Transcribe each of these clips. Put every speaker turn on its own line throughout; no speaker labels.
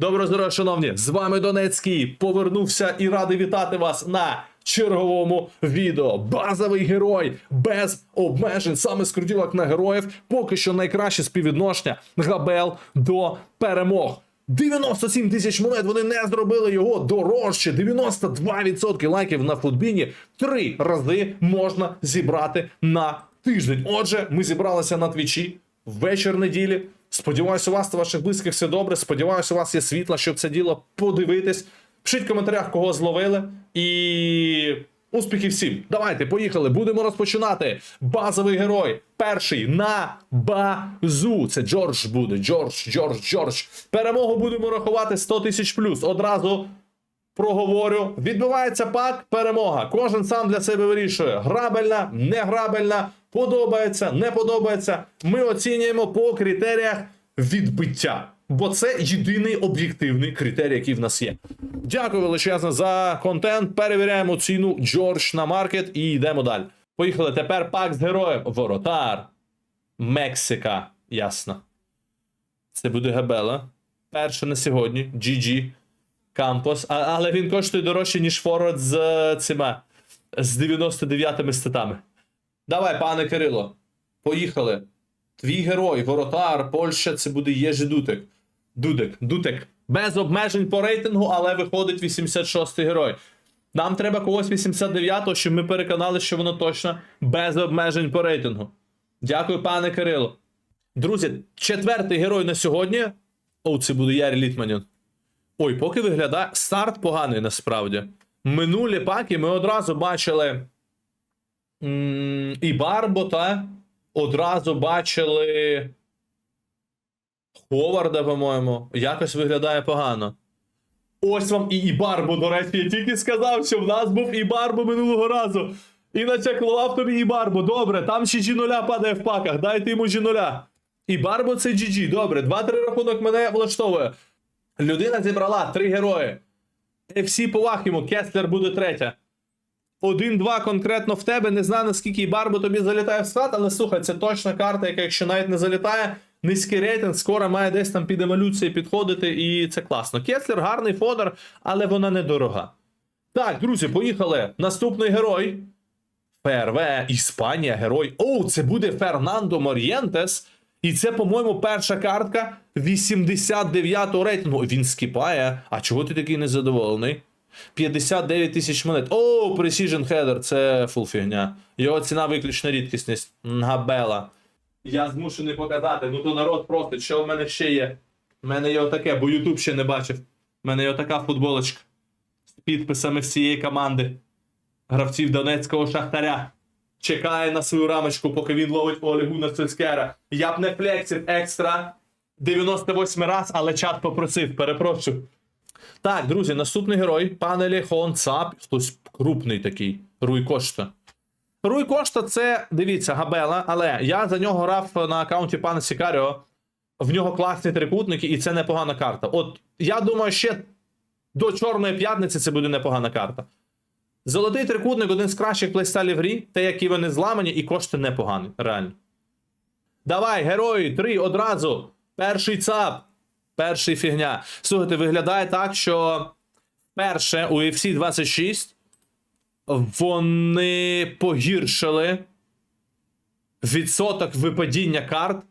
Доброго здоров'я, шановні! З вами Донецький. Повернувся і радий вітати вас на черговому відео. Базовий герой без обмежень, саме з крутілок на героїв. Поки що найкраще співвідношення Габел до перемог. 97 тисяч монет вони не зробили його дорожче. 92% лайків на футбіні. Три рази можна зібрати на тиждень. Отже, ми зібралися на твічі вечір неділі. Сподіваюся, у вас та ваших близьких все добре. Сподіваюся, у вас є світло, щоб це діло подивитись. Пишіть в коментарях, кого зловили. І успіхів всім. Давайте, поїхали. Будемо розпочинати. Базовий герой. Перший на базу. Це Джордж буде. Джордж, Джордж, Джордж. Перемогу будемо рахувати 100 тисяч плюс. Одразу проговорю. Відбувається пак, перемога. Кожен сам для себе вирішує: грабельна, не грабельна, подобається, не подобається. Ми оцінюємо по критеріях відбиття. Бо це єдиний об'єктивний критерій, який в нас є. Дякую величезно за контент. Перевіряємо ціну Джордж на маркет і йдемо далі. Поїхали. Тепер пак з героєм. Воротар. Мексика. Ясно. Це буде Габела. Перше на сьогодні. GG. Кампос. Але він коштує дорожче, ніж форвард з е, цими. З 99 статами. Давай, пане Кирило. Поїхали. Твій герой, воротар, Польща, це буде Єжи Дутек. Дудек, Дутек. Без обмежень по рейтингу, але виходить 86-й герой. Нам треба когось 89-го, щоб ми переконали, що воно точно без обмежень по рейтингу. Дякую, пане Кирило. Друзі, четвертий герой на сьогодні. О, це буде Ярі Літманін. Ой, поки виглядає. Старт поганий насправді. Минулі паки ми одразу бачили. І Барбота. Одразу бачили. Ховарда, по-моєму. Якось виглядає погано. Ось вам і Ібарбо, до речі, я тільки сказав, що в нас був Ібарбо минулого разу. І начеклував тобі Ібарбо. Добре, там ще G0 падає в паках. Дайте йому G0. Ібарбо це GG. Добре, 2-3 рахунок мене влаштовує. Людина зібрала три герої. FC поваг йому, Кеслер буде третя. Один-два конкретно в тебе. Не знаю, наскільки Барбо тобі залітає в склад, але слухай, це точна карта, яка, якщо навіть не залітає, низький рейтинг, скоро має десь там під еволюції підходити, і це класно. Кеслер гарний фодер, але вона недорога. Так, друзі, поїхали. Наступний герой. ФРВ, Іспанія, герой. О, це буде Фернандо Мор'єнтес. І це, по-моєму, перша картка 89-го рейтингу. Він скіпає. А чого ти такий незадоволений? 59 тисяч монет. О, Precision Header, це фул фігня. Його ціна виключна рідкісність. Габела. Я змушений показати. Ну то народ просить, що в мене ще є. У мене є отаке, бо Ютуб ще не бачив. У мене є отака футболочка. З підписами всієї команди. Гравців Донецького Шахтаря. Чекає на свою рамочку, поки він ловить Олегуна Сольскера. Я б не флексив екстра 98 раз, але чат попросив, перепрошую. Так, друзі, наступний герой. Пане Лехон Цап. Хтось крупний такий. Руй Кошта. Руй Кошта це, дивіться, Габела, але я за нього грав на аккаунті пана Сікаріо. В нього класні трикутники, і це непогана карта. От я думаю, ще до Чорної п'ятниці це буде непогана карта. Золотий трикутник один з кращих плейстайлів грі, те, які вони зламані, і кошти непогані, реально. Давай, герої, три одразу. Перший цап. Перший фігня. Слухайте, виглядає так, що перше у UFC 26 вони погіршили відсоток випадіння карт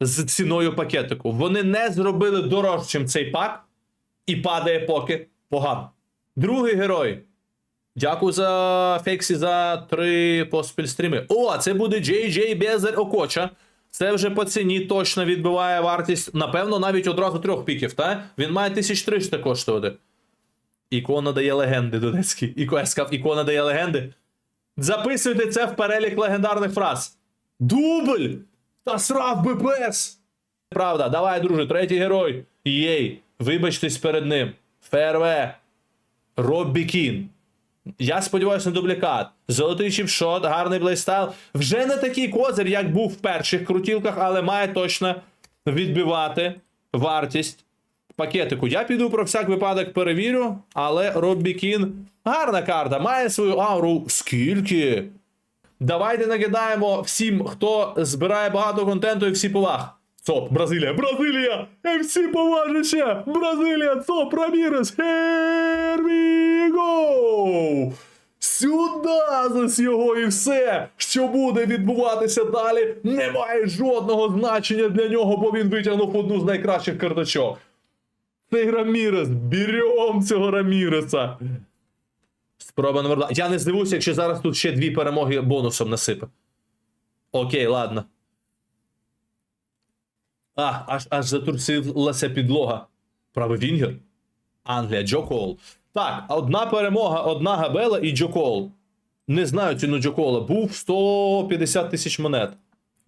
з ціною пакетику. Вони не зробили дорожчим цей пак, і падає поки погано. Другий герой. Дякую за Фексі за три поспіль стріми. О, це буде JJ Безер Окоча. Це вже по ціні точно відбиває вартість. Напевно, навіть одразу трьох піків, та? Він має 1300 коштувати. Ікона дає легенди Донецький. Іко, я ікона дає легенди. Записуйте це в перелік легендарних фраз. Дубль! Та срав БПС! Правда, давай, друже, третій герой. Єй, вибачтесь перед ним. ФРВ. Роббі Кін. Я сподіваюся на дублікат. Золотий чіпшот, гарний плейстайл. Вже не такий козир, як був в перших крутілках, але має точно відбивати вартість пакетику. Я піду про всяк випадок перевірю, але Роббі Кін гарна карта, має свою ауру. Скільки? Давайте нагадаємо всім, хто збирає багато контенту і всі поваг. ЦОП, Бразилія, Бразилія! МС поважище! Бразилія, ЦОП, Рамірес! Here we! Сюда з його і все, що буде відбуватися далі, не має жодного значення для нього, бо він витягнув одну з найкращих карточок. Цей Рамірес, берем цього Раміреса. Спроба номер два. Я не здивуюся, якщо зараз тут ще дві перемоги бонусом насипе. Окей, ладно. А, аж аж затрусилася підлога. Правий Вінгер. Англія, Джо Кол. Так, одна перемога, одна габела і Джо Кол. Не знаю ціну Джо Кола. Був 150 тисяч монет.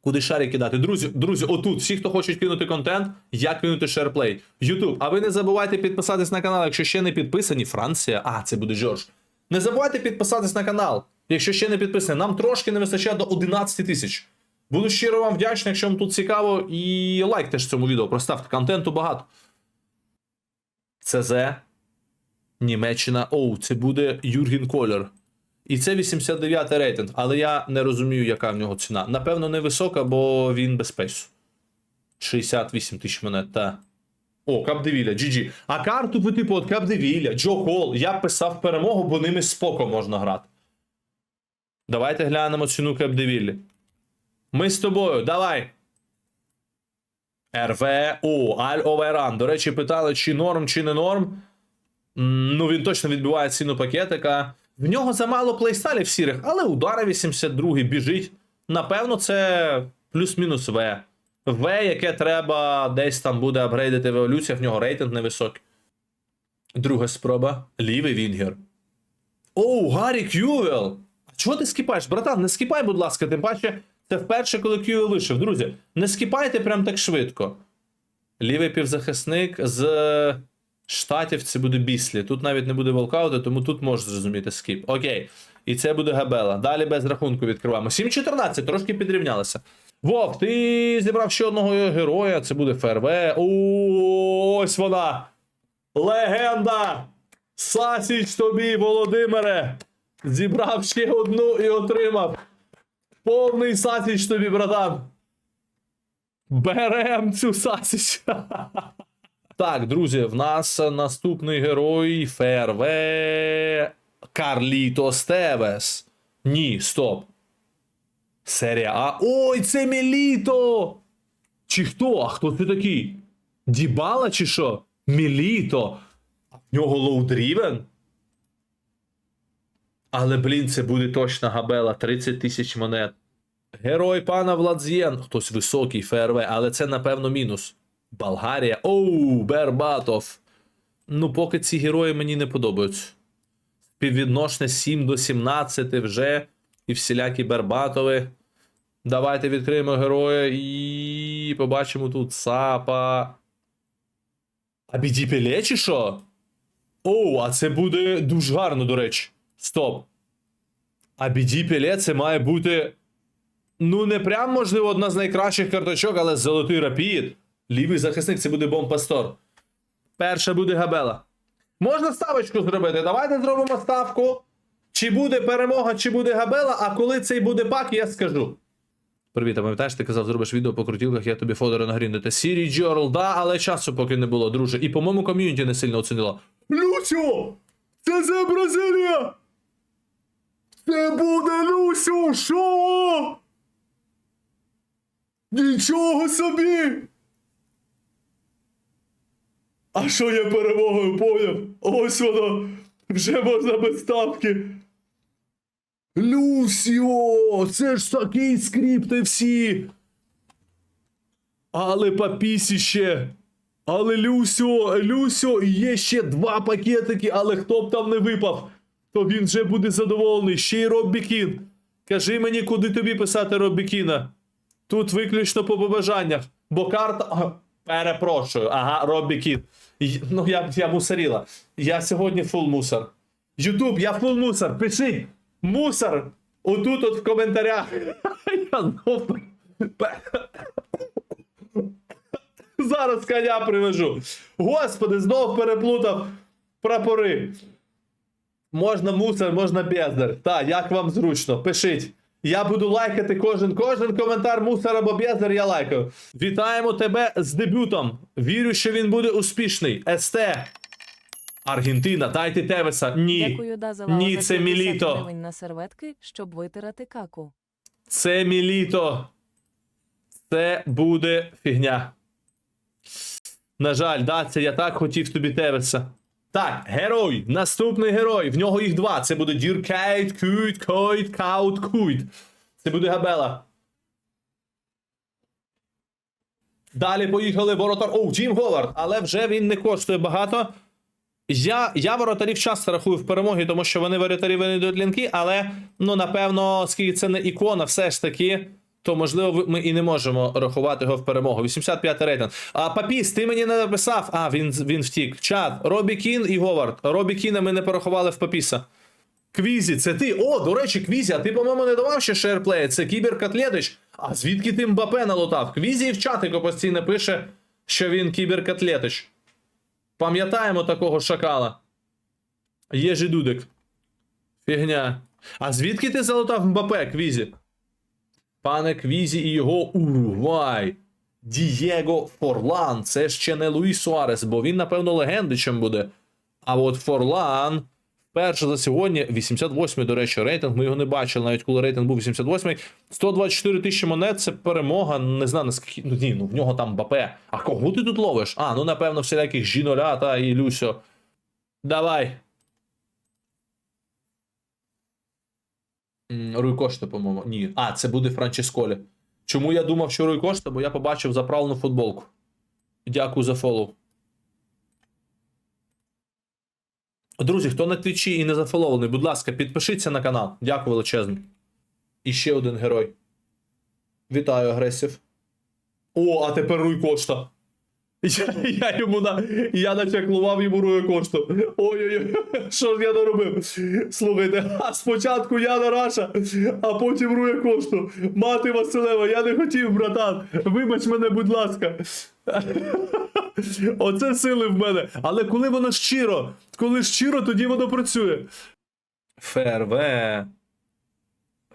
Куди шарі кидати? Друзі, друзі, отут, всі, хто хочуть кинути контент, як кинути шерплей. Ютуб, а ви не забувайте підписатись на канал, якщо ще не підписані. Франція. А, це буде Жорж. Не забувайте підписатись на канал, якщо ще не підписані. Нам трошки не вистачає до 11 тисяч. Буду щиро вам вдячний, якщо вам тут цікаво, і лайк теж цьому відео. Проставте контенту багато. ЦЗ. Німеччина. Оу, це буде Юрген Колер. І це 89 рейтинг, але я не розумію, яка в нього ціна. Напевно, невисока, бо він без пейсу. 68 тисяч монет, та. О, Капдевіля, GG. А карту по типу от Капдевіля, Джо Кол. Я писав перемогу, бо ними споко можна грати. Давайте глянемо ціну Капдевіллі. Ми з тобою, давай. РВ, о, Аль Оверан. До речі, питали, чи норм, чи не норм. Ну, він точно відбиває ціну пакетика. В нього замало плейстайлів сірих, але удари 82 біжить. Напевно, це плюс-мінус В. В, яке треба десь там буде апгрейдити в еволюціях, в нього рейтинг невисокий. Друга спроба. Лівий Вінгер. Оу, Гаррі Кювел! А чого ти скіпаєш? Братан, не скіпай, будь ласка, тим паче, це вперше, коли Кювел вийшов. Друзі, не скіпайте прям так швидко. Лівий півзахисник з штатів це буде Біслі. Тут навіть не буде волкауту, тому тут можеш зрозуміти скіп. Окей. І це буде Габела. Далі без рахунку відкриваємо. 7-14, трошки підрівнялися. Вов, ти зібрав ще одного героя, це буде ФРВ. Ось вона! Легенда! Сасіч тобі, Володимире! Зібрав ще одну і отримав. Повний сасіч тобі, братан. Берем цю сасіч. Так, друзі, в нас наступний герой ФРВ Карліто Стевес. Ні, стоп. Серія А. Ой, це Міліто! Чи хто? А хто це такий? Дібала чи що? Міліто. А в нього лоудрівен? Але, блін, це буде точно габела 30 тисяч монет. Герой пана Владзєн. Хтось високий ФРВ, але це, напевно, мінус. Болгарія. Оу, Бербатов. Ну, поки ці герої мені не подобаються. Співвідношення 7 до 17 вже. І всілякі Бербатови. Давайте відкриємо героя і побачимо тут Сапа. А Бідіпеле чи що? Оу, а це буде дуже гарно, до речі. Стоп. А Бідіпеле це має бути. Ну, не прям, можливо, одна з найкращих карточок, але золотий рапід. Лівий захисник це буде бомбпастор. Перша буде Габела. Можна ставочку зробити. Давайте зробимо ставку. Чи буде перемога, чи буде Габела, а коли цей буде пак, я скажу. Привіт, а пам'ятаєш, ти казав, зробиш відео по крутілках, я тобі фодери нагріндити. Сірі Джорл, да, але часу поки не було, друже. І, по-моєму, ком'юніті не сильно оцінило. Люсю! Це за Бразилія! Це буде Люсю! Що? Нічого собі! А що я перемогою поняв? Ось воно! Вже можна без ставки. Люсіо! Це ж такий скрипти всі! Але папісіще! Але Люсьо, Люсьо, є ще два пакетики, але хто б там не випав, то він вже буде задоволений. Ще й Роббі Кін. Кажи мені, куди тобі писати Роббі Кіна. Тут виключно по побажаннях, бо карта. Перепрошую, ага, Роббі Кін. Й- Ну, я, я мусоріла. Я сьогодні фул мусор. Ютуб, я фул мусор. Пишіть мусор. Отут от в коментарях. Я. Зараз коня привяжу. Господи, знов переплутав прапори. Можна мусор, можна бездар. Так, як вам зручно. Пишіть. Я буду лайкати кожен кожен коментар мусор або бєзер, я лайкаю. Вітаємо тебе з дебютом. Вірю, що він буде успішний. СТ. Аргентина, дайте Тевеса. Ні.
Дякую, Дазела,
Ні, це Міліто.
на серветки, щоб витирати каку.
Це Міліто. Це буде фігня. На жаль, да, це я так хотів тобі Тевеса. Так, герой. Наступний герой. В нього їх два. Це буде Дюркейт, Куйт, Койт, Каут, Куйт. Це буде Габела. Далі поїхали воротар. О, Джим Говард, але вже він не коштує багато. Я, я воротарів часто рахую в перемоги, тому що вони воротарі вони йдуть лінки, але ну напевно, оскільки це не ікона, все ж таки, то можливо ми і не можемо рахувати його в перемогу. 85 рейтинг. А Папіс, ти мені не написав. А, він, він втік. Чат. Робі Кін і Говард. Робі Кіна ми не порахували в Папіса. Квізі, це ти. О, до речі, Квізі, а ти, по-моєму, не давав ще шерплеї. Це Кібер Котлетич. А звідки ти Мбапе налутав? Квізі і в чатику постійно пише, що він Кібер Котлетич. Пам'ятаємо такого шакала. Є жидудик. Фігня. А звідки ти залутав Мбапе, Квізі? Пане Квізі і його Уругвай. Дієго Форлан. Це ще не Луїс Суарес, бо він, напевно, легендичем буде. А от Форлан. Перше за сьогодні, 88-й, до речі, рейтинг. Ми його не бачили, навіть коли рейтинг був 88-й. 124 тисячі монет це перемога. Не знаю наскільки. Ну ні, ну в нього там Бапе. А кого ти тут ловиш? А, ну напевно, всіляких жінолята і Люсьо. Давай. М, Руй Кошта, по-моєму. Ні. А, це буде Франческолі. Чому я думав, що Руй Кошта? Бо я побачив заправлену футболку. Дякую за фоллоу. Друзі, хто на твічі і не зафолований, будь ласка, підпишіться на канал. Дякую величезно. І ще один герой. Вітаю, агресів. О, а тепер Руй Кошта. Я, я йому на. Я начеклував йому Руя Кошту. Ой-ой-ой, що ж я наробив? Слухайте, а спочатку Яна Раша, а потім Руя Кошту. Мати Василева, я не хотів, братан. Вибач мене, будь ласка. Оце сили в мене. Але коли воно щиро, коли щиро, тоді воно працює. ФРВ.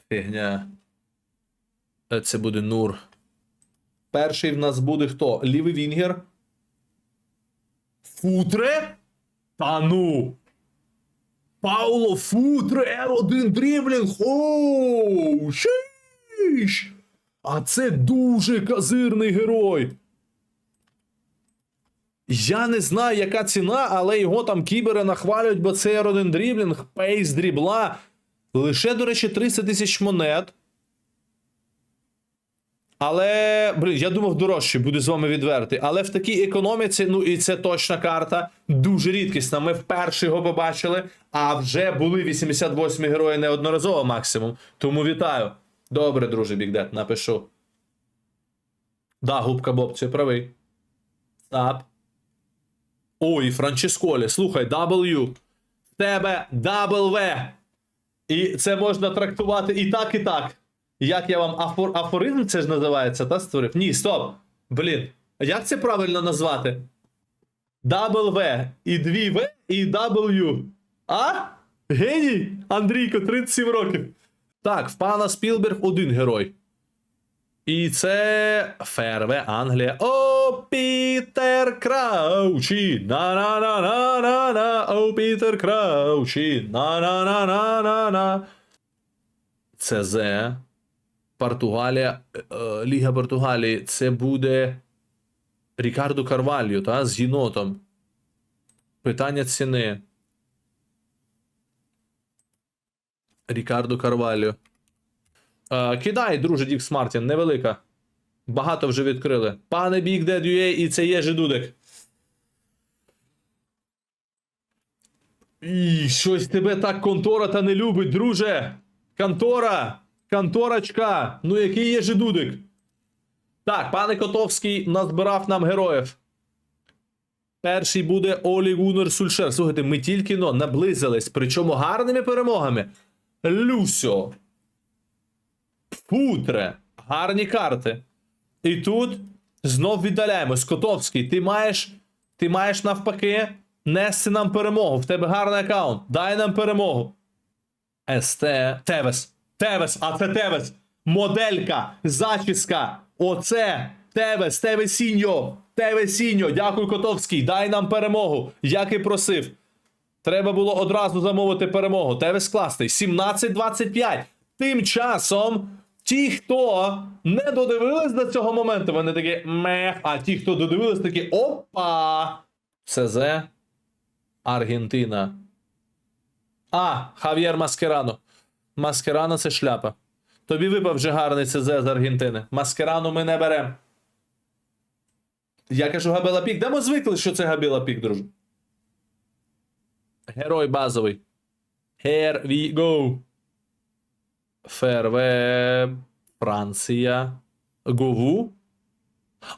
Фігня. Е, Це буде Нур. Перший в нас буде хто? Лівий Вінгер. Футре? Та ну. Пауло Футре, R1 дріблінг. Оу, шиш. А це дуже казирний герой. Я не знаю, яка ціна, але його там кібери нахвалюють, бо це R1 дріблінг, пейс дрібла. Лише, до речі, 300 тисяч монет. Але, блін, я думав, дорожче буде з вами відвертий. Але в такій економіці, ну і це точна карта, дуже рідкісна. Ми вперше його побачили, а вже були 88 герої неодноразово максимум. Тому вітаю. Добре, друже, Бігдет, напишу. Да, губка Боб, це правий. Тап. Ой, Франческолі, слухай, W. В тебе W. І це можна трактувати і так, і так. Як я вам афор... афоризм це ж називається, та створив? Ні, стоп. Блін. Як це правильно назвати? W і 2 В і W. А? Геній? Андрійко, 37 років. Так, в пана Спілберг один герой. І це ФРВ Англія. О, Пітер Краучі. На-на-на-на-на-на. О, Пітер Краучі. На-на-на-на-на-на. ЦЗ. Португалія. Ліга Португалії. Це буде Рікардо Карвальо, та? З єнотом. Питання ціни. Рікардо Карвальо. Кидай, друже, Дікс Мартін, невелика. Багато вже відкрили. Пане Big Dead UA, і це є жидудик. І щось тебе так контора та не любить, друже. Контора. Конторочка. Ну який є жидудик? Так, пане Котовський назбирав нам героїв. Перший буде Олі Гунер Сульшер. Слухайте, ми тільки но наблизились, причому гарними перемогами. Люсьо. Футре. Гарні карти. І тут знов віддаляємось. Котовський, ти маєш. Ти маєш навпаки нести нам перемогу. В тебе гарний аккаунт. Дай нам перемогу. СТ. Тевес. Тевес, а це Тевес. Моделька, зачіска. Оце Тевес, Тевесіньо. Тевесіньо. Дякую, Котовський. Дай нам перемогу. Як і просив. Треба було одразу замовити перемогу. Тевес класний. 17-25. Тим часом, ті, хто не додивились до цього моменту, вони такі мех. А ті, хто додивились, такі опа. ЦЗ. Аргентина. А, Хав'єр Маскерано. Маскерано це шляпа. Тобі випав вже гарний ЦЗ з Аргентини. Маскерану ми не беремо. Я кажу Габела Пік. Де ми звикли, що це Габела Пік, друже? Герой базовий. Here we go. Ферве. Франція. Гову.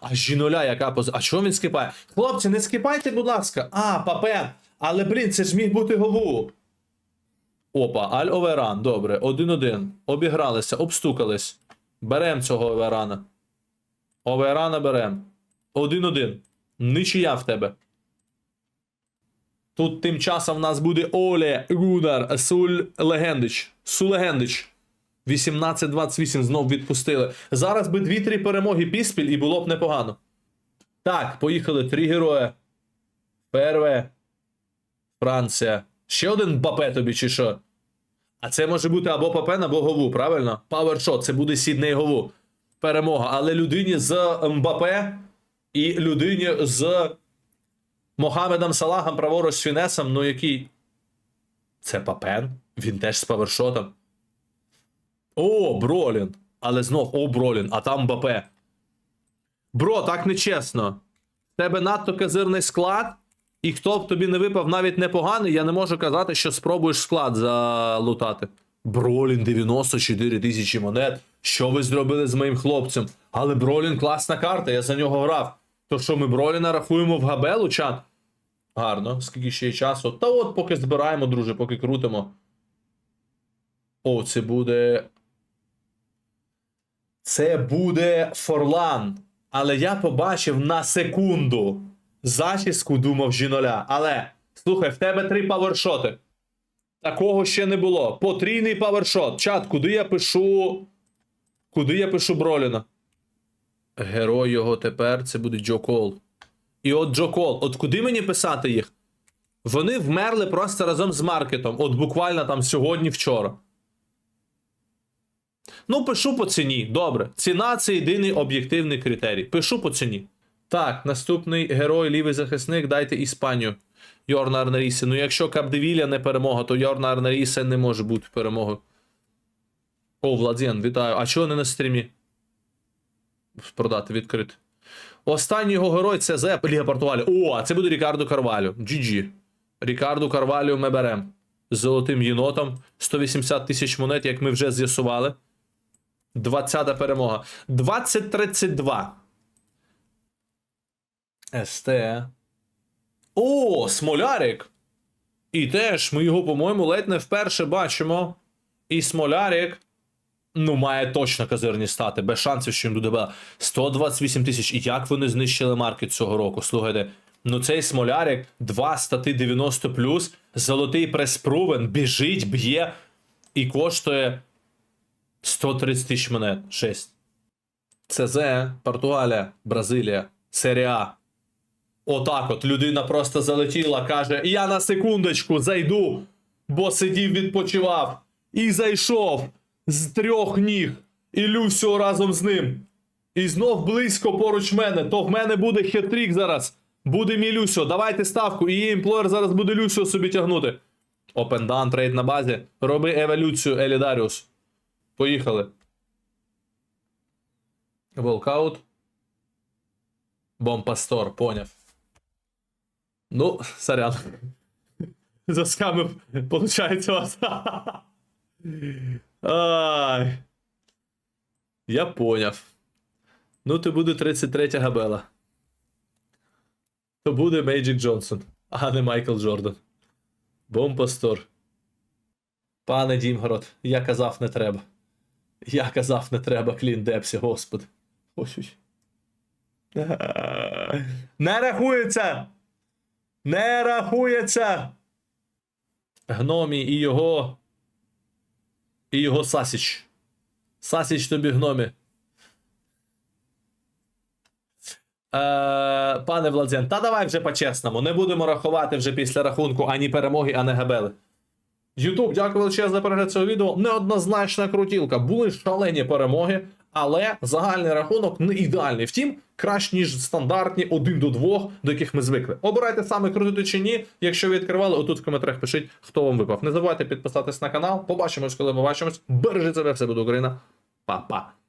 А жіноля, яка поза. А чого він скипає? Хлопці, не скипайте, будь ласка. А, папен. Але, блін, це ж міг бути гову. Опа, Аль Оверан. Добре, 1-1. Обігралися, обстукались. Берем цього Оверана. Оверана берем. 1-1. Нічия в тебе. Тут тим часом в нас буде Оле Гудар Суль Легендич. Сулегендич. 18-28 знов відпустили. Зараз би 2-3 перемоги піспіль і було б непогано. Так, поїхали. Три герої. Перве. Франція. Ще один Бапе тобі, чи що? А це може бути або Папен, або Гову, правильно? Павершот, це буде Сідней Гову. Перемога. Але людині з Мбапе і людині з Мохамедом Салахом праворуч Фінесом, ну який. Це Папен? Він теж з павершотом. О, Бролін. Але знов, о, Бролін, а там Мбапе. Бро, так нечесно. В тебе надто казирний склад, і хто б тобі не випав навіть непоганий, я не можу казати, що спробуєш склад залутати. Бролін 94 тисячі монет. Що ви зробили з моїм хлопцем? Але Бролін класна карта, я за нього грав. То що ми Броліна рахуємо в габелу, чат? Гарно, скільки ще є часу. Та от поки збираємо, друже, поки крутимо. О, це буде. Це буде Форлан. Але я побачив на секунду зачіску, думав жіноля. Але слухай, в тебе три павершоти. Такого ще не було. Потрійний павершот. Чат, куди я пишу. Куди я пишу Броліна? Герой його тепер це буде Джо Кол. І от Джо Кол, от куди мені писати їх? Вони вмерли просто разом з маркетом. От буквально там сьогодні-вчора. Ну, пишу по ціні. Добре. Ціна це єдиний об'єктивний критерій. Пишу по ціні. Так, наступний герой, лівий захисник, дайте Іспанію. Йорна Арнарісе. Ну, якщо Капдевіля не перемога, то Йорна Арнарісе не може бути перемогою. О, Владзен, вітаю. А чого не на стрімі? Продати відкрити. Останній його герой це Зеп Ліга Португалію. О, а це буде Рікардо Карвалю. GG. Рікардо Карвалю ми беремо. З золотим єнотом. 180 тисяч монет, як ми вже з'ясували. 20-та перемога. 20-32. СТ. О, Смолярик. І теж ми його, по-моєму, ледь не вперше бачимо. І Смолярик. Ну, має точно казирні стати, без шансів, що він буде бела. 128 тисяч. І як вони знищили маркет цього року? Слухайте. Ну, цей Смолярик, 2 стати 90 золотий преспрувен, біжить, б'є і коштує 130 тисяч монет. 6. ЦЗ, Португалія, Бразилія, Серія. Отак от людина просто залетіла, каже: Я на секундочку зайду, бо сидів, відпочивав. І зайшов з трьох ніг. І Люсіо разом з ним. І знов близько поруч мене. То в мене буде хет-трік зараз. Буде мій Люсіо. Давайте ставку. І її імплоєр зараз буде Люсіо собі тягнути. Опендан, трейд на базі. Роби еволюцію, Елідаріус. Поїхали. Волкаут. Бомпастор, поняв. Ну, сорян. Заскамив, получається вас. Ай. Я поняв. Ну, то буде 33 габела. То буде Мейджик Джонсон, а не Майкл Джордан. Бомпастор. Пане Дімгород, я казав, не треба. Я казав, не треба клін Депсі, господи. Ой-ой. Не рахується! Не рахується! Гномі і його. і його Сасіч. Сасіч тобі гномі. Е, пане Владзен, та давай вже по-чесному. Не будемо рахувати вже після рахунку ані перемоги, ані габели. Ютуб, дякую величезно за перегляд цього відео. Неоднозначна крутілка. Були шалені перемоги, але загальний рахунок не ідеальний. Втім, краще, ніж стандартні 1 до 2, до яких ми звикли. Обирайте саме крутити чи ні. Якщо ви відкривали, отут в коментарях пишіть, хто вам випав. Не забувайте підписатись на канал. Побачимось, коли ми бачимось. Бережіть себе, все буде Україна. Па-па.